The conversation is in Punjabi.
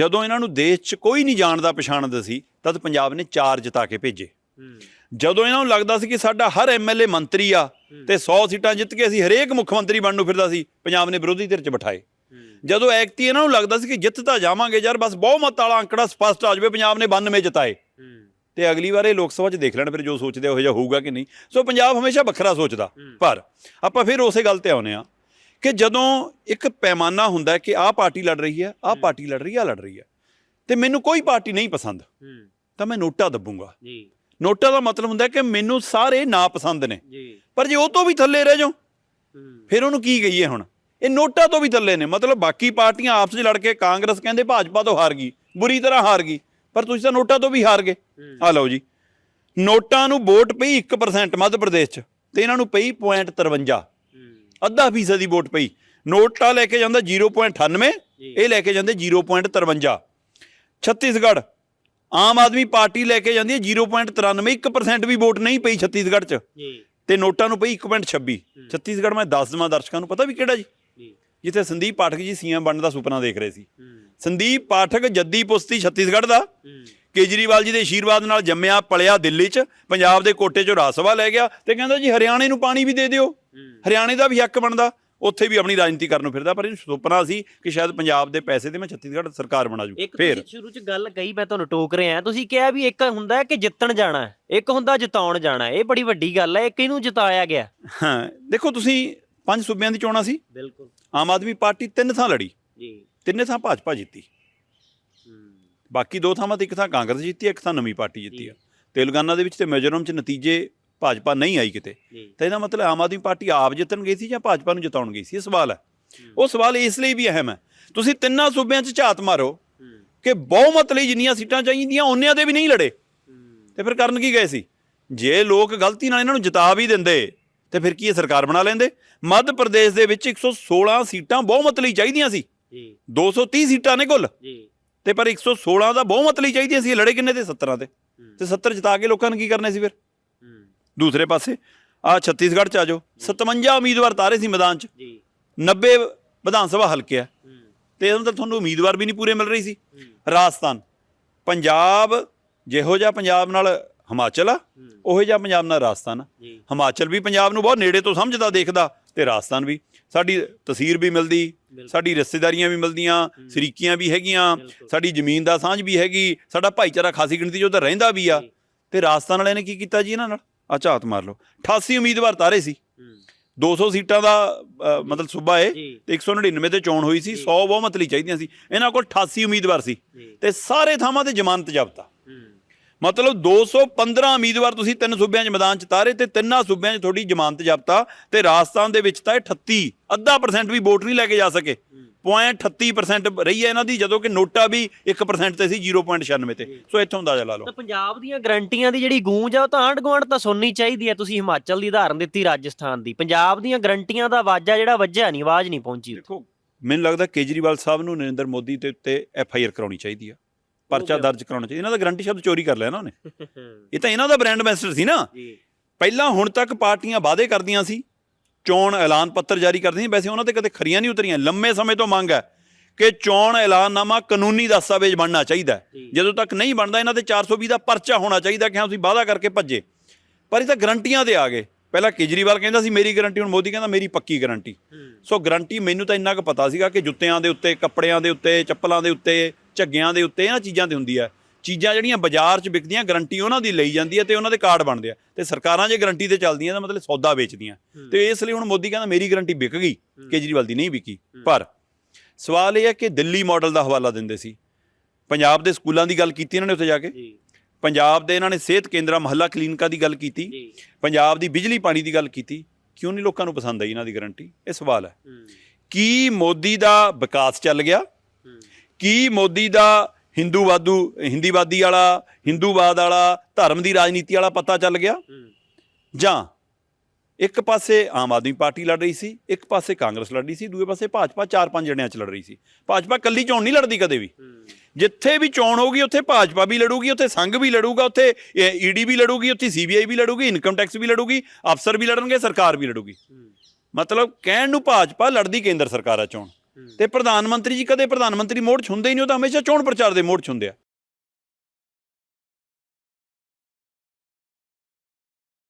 ਜਦੋਂ ਇਹਨਾਂ ਨੂੰ ਦੇਸ਼ 'ਚ ਕੋਈ ਨਹੀਂ ਜਾਣਦਾ ਪਛਾਣਦਾ ਸੀ ਤਦ ਪੰਜਾਬ ਨੇ ਚਾਰ ਜਿਤਾ ਕੇ ਭੇਜੇ। ਜਦੋਂ ਇਹਨਾਂ ਨੂੰ ਲੱਗਦਾ ਸੀ ਕਿ ਸਾਡਾ ਹਰ ਐਮਐਲਏ ਮੰਤਰੀ ਆ ਤੇ 100 ਸੀਟਾਂ ਜਿੱਤ ਕੇ ਅਸੀਂ ਹਰੇਕ ਮੁੱਖ ਮੰਤਰੀ ਬਣਨ ਨੂੰ ਫਿਰਦਾ ਸੀ ਪੰਜਾਬ ਨੇ ਵਿਰੋਧੀ ਧਿਰ 'ਚ ਬਿਠਾਏ। ਜਦੋਂ ਐਕਤੀ ਇਹਨਾਂ ਨੂੰ ਲੱਗਦਾ ਸੀ ਕਿ ਜਿੱਤ ਤਾਂ ਜਾਵਾਂਗੇ ਯਾਰ ਬਸ ਬਹੁਮਤ ਵਾਲਾ ਅੰਕੜਾ ਸਪਸ਼ਟ ਆ ਜਾਵੇ ਪੰਜਾਬ ਨੇ 92 ਜਿਤਾਏ। ਤੇ ਅਗਲੀ ਵਾਰ ਇਹ ਲੋਕ ਸਭਾ 'ਚ ਦੇਖ ਲੈਣ ਫਿਰ ਜੋ ਸੋਚਦੇ ਉਹ ਜਿਹਾ ਹੋਊਗਾ ਕਿ ਨਹੀਂ। ਸੋ ਪੰਜਾਬ ਹਮੇਸ਼ਾ ਵੱਖਰਾ ਸੋਚਦਾ। ਪਰ ਆਪਾਂ ਫਿਰ ਉਸੇ ਗੱਲ ਤੇ ਆਉਨੇ ਆ ਕਿ ਜਦੋਂ ਇੱਕ ਪੈਮਾਨਾ ਹੁੰਦਾ ਕਿ ਆਹ ਪਾਰਟੀ ਲੜ ਰਹੀ ਹੈ ਆਹ ਪਾਰਟੀ ਲੜ ਰਹੀ ਹੈ ਆਹ ਲੜ ਰਹੀ ਹੈ ਤੇ ਮੈਨੂੰ ਕੋਈ ਪਾਰਟੀ ਨਹੀਂ ਪਸੰਦ ਤਾਂ ਮੈਂ ਨੋਟਾ ਦੱਬੂਗਾ। ਜੀ। ਨੋਟਾ ਦਾ ਮਤਲਬ ਹੁੰਦਾ ਕਿ ਮੈਨੂੰ ਸਾਰੇ ਨਾ ਪਸੰਦ ਨੇ। ਜੀ। ਪਰ ਜੇ ਉਹ ਤੋਂ ਵੀ ਥੱਲੇ ਰਹਿ ਜਾਓ ਫਿਰ ਉਹਨੂੰ ਕੀ ਕਹੀਏ ਹੁਣ? ਇਹ ਨੋਟਾ ਤੋਂ ਵੀ ਥੱਲੇ ਨੇ। ਮਤਲਬ ਬਾਕੀ ਪਾਰਟੀਆਂ ਆਪਸ ਵਿੱਚ ਲੜ ਕੇ ਕਾਂਗਰਸ ਕਹਿੰਦੇ ਭਾਜਪਾ ਤੋਂ ਹਾਰ ਗਈ ਬੁਰੀ ਤਰ੍ਹਾਂ ਹਾਰ ਗਈ ਪਰ ਤੁਸੀਂ ਤਾਂ ਨੋਟਾ ਤੋਂ ਵੀ ਹਾਰ ਗਏ। ਆ ਲਓ ਜੀ। ਨੋਟਾਂ ਨੂੰ ਵੋਟ ਪਈ 1% ਮੱਧ ਪ੍ਰਦੇਸ਼ 'ਚ ਤੇ ਇਹਨਾਂ ਨੂੰ ਪਈ 0.53 ਅੱਧਾ ਫੀਸਦੀ ਵੋਟ ਪਈ। ਨੋਟਾ ਲੈ ਕੇ ਜਾਂਦਾ 0.98 ਇਹ ਲੈ ਕੇ ਜਾਂਦੇ 0.53 ਛੱਤੀਸਗੜ੍ਹ ਆਮ ਆਦਮੀ ਪਾਰਟੀ ਲੈ ਕੇ ਜਾਂਦੀ ਹੈ 0.93 1% ਵੀ ਵੋਟ ਨਹੀਂ ਪਈ ਛੱਤੀਸਗੜ੍ਹ 'ਚ। ਜੀ। ਤੇ ਨੋਟਾਂ ਨੂੰ ਪਈ 1.26 ਛੱਤੀਸਗੜ੍ਹ ਮੈਂ ਦੱਸ ਦਵਾਂ ਦਰਸ਼ਕਾਂ ਨੂੰ ਪਤਾ ਵੀ ਕਿਹੜਾ ਜੀ? ਜਿੱਥੇ ਸੰਦੀਪ ਪਾਠਕ ਜੀ ਸੀਐਮ ਬਣਨ ਦਾ ਸੁਪਨਾ ਦੇਖ ਰਹੇ ਸੀ। ਸੰਦੀਪ ਪਾਠਕ ਜੱਦੀ ਪੁਸਤੀ ਛੱਤੀਸਗੜ੍ਹ ਦਾ। ਕੇਜਰੀਵਾਲ ਜੀ ਦੇ ਆਸ਼ੀਰਵਾਦ ਨਾਲ ਜੰਮਿਆ ਪਲਿਆ ਦਿੱਲੀ 'ਚ ਪੰਜਾਬ ਦੇ ਕੋਟੇ 'ਚੋਂ ਰਾਜ ਸਭਾ ਲੈ ਗਿਆ ਤੇ ਕਹਿੰਦਾ ਜੀ ਹਰਿਆਣੇ ਨੂੰ ਪਾਣੀ ਵੀ ਦੇ ਦਿਓ। ਹਰਿਆਣੇ ਦਾ ਵੀ ਹੱਕ ਬਣਦਾ ਉੱਥੇ ਵੀ ਆਪਣੀ ਰਾਜਨੀਤੀ ਕਰਨ ਨੂੰ ਫਿਰਦਾ ਪਰ ਇਹਨੂੰ ਸੁਪਨਾ ਸੀ ਕਿ ਸ਼ਾਇਦ ਪੰਜਾਬ ਦੇ ਪੈਸੇ ਤੇ ਮੈਂ ਛੱਤੀਸਗੜ੍ਹ ਸਰਕਾਰ ਬਣਾ ਜੂ। ਇੱਕ ਫੇਰ। ਤੁਸੀਂ ਸ਼ੁਰੂ ਚ ਗੱਲ ਕਹੀ ਮੈਂ ਤੁਹਾਨੂੰ ਟੋਕ ਰਿਹਾ ਤੁਸੀਂ ਕਿਹਾ ਵੀ ਇੱਕ ਹੁੰਦਾ ਕਿ ਜਿੱਤਣ ਜਾਣਾ ਇੱਕ ਹੁੰਦਾ ਜਿਤਾਉਣ ਜਾਣਾ ਇਹ ਬੜੀ ਵੱਡੀ ਗੱਲ ਹੈ ਇੱਕ ਇਹਨੂੰ ਜਿਤਾਇਆ ਗਿਆ। ਹਾਂ ਦੇਖੋ ਤੁਸੀਂ ਪੰਜ ਸੂਬਿਆਂ ਦੀ ਚੋਣਾਂ ਸੀ। ਬਿਲਕੁਲ। ਆਮ ਆਦਮੀ ਪਾਰਟੀ ਤਿੰਨ ਥਾਂ ਲੜੀ। ਜੀ। ਤਿੰਨੇ ਥਾਂ ਭਾਜਪਾ ਜਿੱਤੀ। ਬਾਕੀ ਦੋ ਥਾਵਾਂ ਤੇ ਇੱਕ ਥਾਂ ਕਾਂਗਰਸ ਜਿੱਤੀ ਇੱਕ ਥਾਂ ਨਵੀਂ ਪਾਰਟੀ ਜਿੱਤੀ ਆ। ਤੇਲੰਗਾਨਾ ਦੇ ਵਿੱਚ ਤੇ ਮਿਜ਼ੋਰਮ 'ਚ ਨਤੀਜੇ ਭਾਜਪਾ ਨਹੀਂ ਆਈ ਕਿਤੇ। ਤਾਂ ਇਹਦਾ ਮਤਲਬ ਆਮ ਆਦਮੀ ਪਾਰਟੀ ਆਪ ਜਿੱਤਣ ਗਈ ਸੀ ਜਾਂ ਭਾਜਪਾ ਨੂੰ ਜਿਤਾਉਣ ਗਈ ਸੀ? ਇਹ ਸਵਾਲ ਹੈ। ਉਹ ਸਵਾਲ ਇਸ ਲਈ ਵੀ ਅਹਿਮ ਹੈ। ਤੁਸੀਂ ਤਿੰਨਾਂ ਸੂਬਿਆਂ 'ਚ ਝਾਤ ਮਾਰੋ ਕਿ ਬਹੁਮਤ ਲਈ ਜਿੰਨੀਆਂ ਸੀਟਾਂ ਚਾਹੀਦੀਆਂ ਉਹਨਿਆਂ ਦੇ ਵੀ ਨਹੀਂ ਲੜੇ। ਤੇ ਫਿਰ ਕਰਨ ਕੀ ਗਏ ਸੀ? ਜੇ ਲੋਕ ਗਲਤੀ ਨਾਲ ਇਹਨਾਂ ਨੂੰ ਜਿਤਾ ਵੀ ਦਿੰਦੇ ਤੇ ਫਿਰ ਕੀ ਇਹ ਸਰਕਾਰ ਬਣਾ ਲੈਂਦੇ? ਮੱਧ ਪ੍ਰਦੇਸ਼ ਦੇ ਵਿੱਚ 116 ਸੀਟਾਂ ਬਹੁਮਤ ਲਈ ਚਾਹੀਦੀਆਂ ਸੀ। ਜੀ। 230 ਸੀਟਾਂ ਨੇ ਕੁੱਲ। ਜੀ। ਤੇ ਪਰ 116 ਦਾ ਬਹੁਮਤ ਲਈ ਚਾਹੀਦੀਆਂ ਸੀ ਲੜੇ ਕਿੰਨੇ ਤੇ? 17 ਤੇ। ਤੇ 70 ਜਿਤਾ ਕੇ ਲੋਕਾਂ ਨੇ ਕੀ ਕਰਨੇ ਸੀ ਫਿਰ? ਦੂਸਰੇ ਪਾਸੇ ਆ ਛੱਤੀਸਗੜ੍ਹ ਚ ਆ ਜਾਓ। 57 ਉਮੀਦਵਾਰ ਤਾਰੇ ਸੀ ਮੈਦਾਨ ਚ। ਜੀ। 90 ਵਿਧਾਨ ਸਭਾ ਹਲਕੇ ਆ। ਤੇ ਇਹਨੂੰ ਤਾਂ ਤੁਹਾਨੂੰ ਉਮੀਦਵਾਰ ਵੀ ਨਹੀਂ ਪੂਰੇ ਮਿਲ ਰਹੀ ਸੀ। ਰਾਜਸਥਾਨ। ਪੰਜਾਬ ਜਿਹੋ ਜਿਹਾ ਪੰਜਾਬ ਨਾਲ ਹਿਮਾਚਲ ਆ ਉਹੋ ਜਿਹਾ ਪੰਜਾਬ ਨਾਲ ਰਾਜਸਥਾਨ ਆ। ਹਿਮਾਚਲ ਵੀ ਪੰਜਾਬ ਨੂੰ ਬਹੁਤ ਨੇੜੇ ਤੋਂ ਸਮਝਦਾ ਦੇਖਦਾ ਤੇ ਰਾਜਸਥਾਨ ਵੀ। ਸਾਡੀ ਤਸਵੀਰ ਵੀ ਮਿਲਦੀ ਸਾਡੀ ਰਿਸ਼ਤੇਦਾਰੀਆਂ ਵੀ ਮਿਲਦੀਆਂ ਸਰੀਕੀਆਂ ਵੀ ਹੈਗੀਆਂ ਸਾਡੀ ਜ਼ਮੀਨ ਦਾ ਸਾਂਝ ਵੀ ਹੈਗੀ ਸਾਡਾ ਭਾਈਚਾਰਾ ਖਾਸੀ ਗਿਣਤੀ 'ਚ ਉੱਧਰ ਰਹਿੰਦਾ ਵੀ ਆ। ਤੇ ਰਾਜਸਥਾਨ ਵਾਲਿਆਂ ਨੇ ਕੀ ਕੀਤਾ ਜੀ ਇਹਨਾਂ ਨਾਲ? ਆ ਝਾਤ ਮਾਰ ਲਓ। 88 ਉਮੀਦਵਾਰ ਤਾਰੇ ਸੀ। 200 ਸੀਟਾਂ ਦਾ ਅ, ਮਤਲਬ ਸੂਬਾ ਏ ਜੀ। ਤੇ 199 ਤੇ ਚੋਣ ਹੋਈ ਸੀ। 100 ਬਹੁਮਤ ਲਈ ਚਾਹੀਦੀਆਂ ਸੀ। ਇਹਨਾਂ ਕੋਲ 88 ਉਮੀਦਵਾਰ ਸੀ। ਜੀ। ਤੇ ਸਾਰੇ ਥਾਵਾਂ ਤੇ ਜ਼ਮਾਨਤ ਜ਼ਬਤਾ ਮਤਲਬ 215 ਉਮੀਦਵਾਰ ਤੁਸੀਂ ਤਿੰਨ ਸੂਬਿਆਂ 'ਚ ਮੈਦਾਨ 'ਚ ਤਾਰੇ ਤੇ ਤਿੰਨਾਂ ਸੂਬਿਆਂ 'ਚ ਤੁਹਾਡੀ ਜ਼ਮਾਨਤ ਜ਼ਬਤਾ ਤੇ ਰਾਜਸਥਾਨ ਦੇ ਵਿੱਚ ਤਾਂ ਇਹ 38 ਅੱਧਾ ਪਰਸੈਂਟ ਵੀ ਵੋਟ ਨਹੀਂ ਲੈ ਕੇ ਜਾ ਸਕੇ। 0.38% ਰਹੀ ਹੈ ਇਹਨਾਂ ਦੀ ਜਦੋਂ ਕਿ ਨੋਟਾ ਵੀ 1% ਤੇ ਸੀ 0.96 ਤੇ। ਸੋ ਇੱਥੋਂ ਅੰਦਾਜ਼ਾ ਲਾ ਲਓ। ਤਾਂ ਪੰਜਾਬ ਦੀਆਂ ਗਰੰਟੀਆਂ ਦੀ ਜਿਹੜੀ ਗੂੰਜ ਆ ਉਹ ਤਾਂ ਆਂਢ ਗੁਆਂਢ ਤਾਂ ਸੁਣਨੀ ਚਾਹੀਦੀ ਹੈ। ਤੁਸੀਂ ਹਿਮਾਚਲ ਦੀ ਉਦਾਹਰਨ ਦਿੱਤੀ ਰਾਜਸਥਾਨ ਦੀ। ਪੰਜਾਬ ਦੀਆਂ ਗਰੰਟੀਆਂ ਦਾ ਵਾਜਾ ਜਿਹੜਾ ਵੱਜਿਆ ਨਹੀਂ ਆਵਾਜ਼ ਨਹੀਂ ਪਹੁੰਚੀ ਦੇਖੋ ਮੈਨੂੰ ਲੱਗਦਾ ਕੇਜਰੀਵਾਲ ਸਾਹਿਬ ਨੂੰ ਨਰਿੰਦਰ ਮੋਦੀ ਦੇ ਉੱਤੇ ਐਫ ਆਈ ਆਰ ਕਰਾਉਣੀ ਚਾਹੀਦੀ ਆ। ਪਰਚਾ ਦਰਜ ਕਰਾਉਣਾ ਚਾਹੀਦਾ। ਇਹਨਾਂ ਦਾ ਗਰੰਟੀ ਸ਼ਬਦ ਚੋਰੀ ਕਰ ਲਿਆ ਨਾ। ਉਹਨੇ ਇਹ ਤਾਂ ਇਹਨਾਂ ਦਾ ਬ੍ਰਾਂਡ ਐਂਬੈਸਡਰ ਸੀ ਨਾ। ਜੀ। ਪਹਿਲਾਂ ਹੁਣ ਤੱਕ ਪਾਰਟੀਆਂ ਵਾਅਦੇ ਕਰਦੀਆਂ ਸੀ। ਚੋਣ ਐਲਾਨ ਪੱਤਰ ਜਾਰੀ ਕਰਦੀਆਂ ਸੀ। ਵੈਸੇ ਉਹਨਾਂ ਤੇ ਕਦੇ ਖਰੀਆਂ ਨਹੀਂ ਉਤਰੀਆਂ। ਲੰਮੇ ਸਮੇਂ ਤੋਂ ਮੰਗ ਹੈ ਕਿ ਚੋਣ ਐਲਾਨਨਾਮਾ ਕਾਨੂੰਨੀ ਦਸਤਾਵੇਜ਼ ਬਣਨਾ ਚਾਹੀਦਾ। ਜਦੋਂ ਤੱਕ ਨਹੀਂ ਬਣਦਾ ਇਹਨਾਂ ਤੇ 420 ਦਾ ਪਰਚਾ ਹੋਣਾ ਚਾਹੀਦਾ ਕਿ ਹਾਂ ਤੁਸੀਂ ਵਾਅਦਾ ਕਰਕੇ ਭੱਜੇ। ਪਰ ਇਹ ਤਾਂ ਗਰੰਟੀਆਂ ਤੇ ਆ ਗਏ। ਪਹਿਲਾਂ ਕੇਜਰੀਵਾਲ ਕਹਿੰਦਾ ਸੀ ਮੇਰੀ ਗਰੰਟੀ। ਹੁਣ ਮੋਦੀ ਕਹਿੰਦਾ ਮੇਰੀ ਪੱਕੀ ਗਰੰਟੀ। ਸੋ ਗਰੰਟੀ ਮੈਨੂੰ ਤਾਂ ਇੰਨਾ ਕੁ ਪਤਾ ਸੀਗਾ ਕਿ ਜੁੱਤਿਆਂ ਦੇ ਉੱਤੇ ਕੱਪੜਿਆਂ ਦੇ ਉੱਤੇ ਚੱਪਲਾਂ ਦੇ ਉੱਤੇ ਝੱਗਿਆਂ ਦੇ ਉੱਤੇ ਇਹਨਾਂ ਚੀਜ਼ਾਂ ਤੇ ਹੁੰਦੀ ਹੈ ਚੀਜ਼ਾਂ ਜਿਹੜੀਆਂ ਬਾਜ਼ਾਰ 'ਚ ਵਿਕਦੀਆਂ ਗਰੰਟੀ ਉਹਨਾਂ ਦੀ ਲਈ ਜਾਂਦੀ ਹੈ ਤੇ ਉਹਨਾਂ ਦੇ ਕਾਰਡ ਬਣਦੇ ਆ। ਤੇ ਸਰਕਾਰਾਂ ਜੇ ਗਰੰਟੀ ਤੇ ਚੱਲਦੀਆਂ ਤਾਂ ਮਤਲਬ ਸੌਦਾ ਵੇਚਦੀਆਂ। ਤੇ ਇਸ ਲਈ ਹੁਣ ਮੋਦੀ ਕਹਿੰਦਾ ਮੇਰੀ ਗਰੰਟੀ ਵਿਕ ਗਈ ਕੇਜਰੀਵਾਲ ਦੀ ਨਹੀਂ ਵਿਕੀ। ਪਰ ਸਵਾਲ ਇਹ ਹੈ ਕਿ ਦਿੱਲੀ ਮਾਡਲ ਦਾ ਹਵਾਲਾ ਦਿੰਦੇ ਸੀ। ਪੰਜਾਬ ਦੇ ਸਕੂਲਾਂ ਦੀ ਗੱਲ ਕੀਤੀ ਇਹਨਾਂ ਨੇ ਉੱਥੇ ਜਾ ਕੇ। ਪੰਜਾਬ ਦੇ ਇਹਨਾਂ ਨੇ ਸਿਹਤ ਕੇਂਦਰਾਂ ਮਹੱਲਾ ਕਲੀਨਿਕਾਂ ਦੀ ਗੱਲ ਕੀਤੀ। ਪੰਜਾਬ ਦੀ ਬਿਜਲੀ ਪਾਣੀ ਦੀ ਗੱਲ ਕੀਤੀ। ਕਿਉਂ ਨਹੀਂ ਲੋਕਾਂ ਨੂੰ ਪਸੰਦ ਆਈ ਇਹਨਾਂ ਦੀ ਗਰੰਟੀ ਇਹ ਸਵਾਲ ਹੈ। ਕੀ ਮੋਦੀ ਦਾ ਵਿਕਾਸ ਚੱਲ ਗਿਆ? ਕੀ ਮੋਦੀ ਦਾ ਹਿੰਦੂਵਾਦੂ ਹਿੰਦੀਵਾਦੀ ਵਾਲਾ ਹਿੰਦੂਵਾਦ ਵਾਲਾ ਧਰਮ ਦੀ ਰਾਜਨੀਤੀ ਵਾਲਾ ਪਤਾ ਚੱਲ ਗਿਆ? ਜਾਂ ਇੱਕ ਪਾਸੇ ਆਮ ਆਦਮੀ ਪਾਰਟੀ ਲੜ ਰਹੀ ਸੀ ਇੱਕ ਪਾਸੇ ਕਾਂਗਰਸ ਲੜ ਰਹੀ ਸੀ ਦੂਏ ਪਾਸੇ ਭਾਜਪਾ ਚਾਰ ਪੰਜ ਜਣਿਆਂ 'ਚ ਲੜ ਰਹੀ ਸੀ। ਭਾਜਪਾ ਕੱਲੀ ਚੋਣ ਨਹੀਂ ਲੜਦੀ ਕਦੇ ਵੀ। ਜਿੱਥੇ ਵੀ ਚੋਣ ਹੋਊਗੀ ਉੱਥੇ ਭਾਜਪਾ ਵੀ ਲੜੂਗੀ ਉੱਥੇ ਸੰਘ ਵੀ ਲੜੂਗਾ ਉੱਥੇ ਈਡੀ ਵੀ ਲੜੂਗੀ ਉੱਥੇ ਸੀਬੀਆਈ ਵੀ ਲੜੂਗੀ ਇਨਕਮ ਟੈਕਸ ਵੀ ਲੜੂਗੀ ਅਫਸਰ ਵੀ ਲੜਨਗੇ ਸਰਕਾਰ ਵੀ ਲੜੂਗੀ। ਮਤਲਬ ਕਹਿਣ ਨੂੰ ਭਾਜਪਾ ਲੜਦੀ ਕੇਂਦਰ ਸਰਕਾਰ ਆ ਚੋਣ ਤੇ ਪ੍ਰਧਾਨ ਮੰਤਰੀ ਜੀ ਕਦੇ ਪ੍ਰਧਾਨ ਮੰਤਰੀ ਮੋੜ 'ਚ ਹੁੰਦੇ ਹੀ ਨਹੀਂ, ਉਹ ਤਾਂ ਹਮੇਸ਼ਾ ਚੋਣ ਪ੍ਰਚਾਰ ਦੇ ਮੋੜ 'ਚ ਹੁੰਦੇ ਆ।